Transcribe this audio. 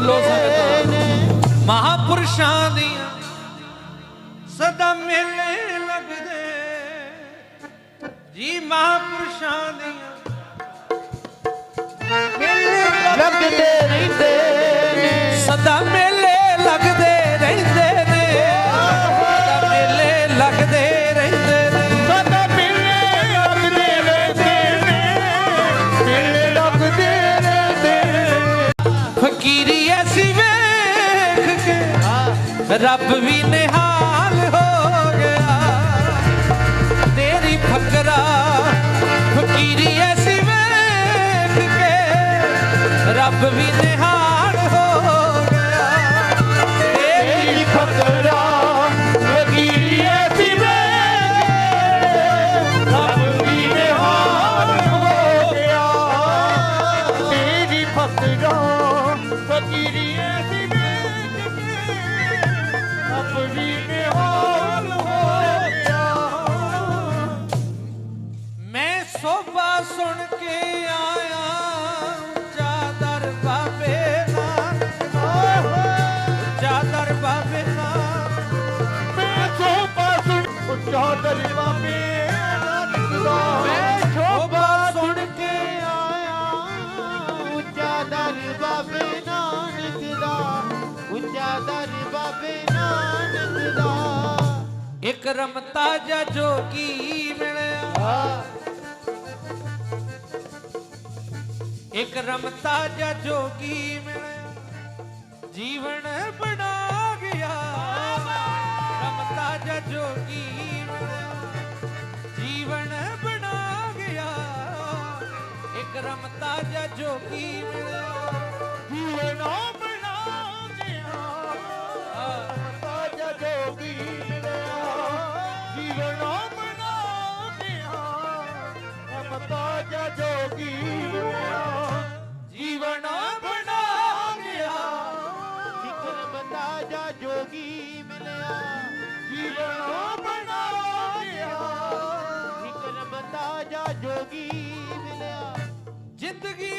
ਢਿੱਲੋ ਸੰਗਤਾਂ। ਮਹਾਪੁਰਸ਼ਾਂ ਦੀਆਂ ਸਦਾ ਮੇਲੇ ਲੱਗਦੇ। ਜੀ ਮਹਾਪੁਰਸ਼ਾਂ ਦੀਆਂ ਮੇਲੇ ਲੱਗਦੇ ਰਹਿੰਦੇ ਸਦਾ ਮੇਲੇ ਲੱਗਦੇ ਰਹਿੰਦੇ ਰੱਬ ਵੀ ਨਿਹਾਲ ਹੋ ਗਿਆ। ਤੇਰੀ ਫਕਰਾ ਫਕੀਰੀ ਐਸੀ ਵੇਖ ਕੇ ਰੱਬ ਵੀ ਨਿਹਾਲ ਹੋ ਗਿਆ। ਤੇਰੀ ਫਕਰਾ ਫਕੀਰੀ ਐਸੀ ਵੇਖ ਰੱਬ ਵੀ ਨਿਹਾਲ ਹੋ ਗਿਆ। ਤੇਰੀ ਫਕਰਾ ਫਕੀਰੀ ਚਾਦਰ ਬਾਬੇ ਨਾਨਕ ਚਾਦਰ ਬਾਬੇ ਨਾਨਕ ਦਾ। ਇੱਕ ਰਮਤਾ ਜਾ ਜੋਗੀ ਮਿਲਿਆ। ਇੱਕ ਰਮਤਾ ਜਾ ਜੋਗੀ ਮਿਲਿਆ। ਜੀਵਨ ਬਣਾ ਗਿਆ। ਰਮਤਾ ਜਾ ਜੋਗੀ ਮਿਲਿਆ। ਜੀਵਨ ਬਣਾ ਗਿਆ। ਇੱਕ ਰਮਤਾ ਜਾ ਜੋਗੀ ਮਿਲਿਆ। ਜੀਵਨਾ ਜਾ ਜੋਗੀ ਮਿਲਿਆ। ਜ਼ਿੰਦਗੀ